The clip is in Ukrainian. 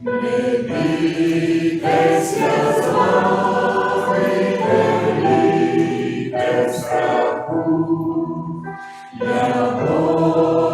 Не бійтеся, з вами, не бійтеся, страху, я Бог.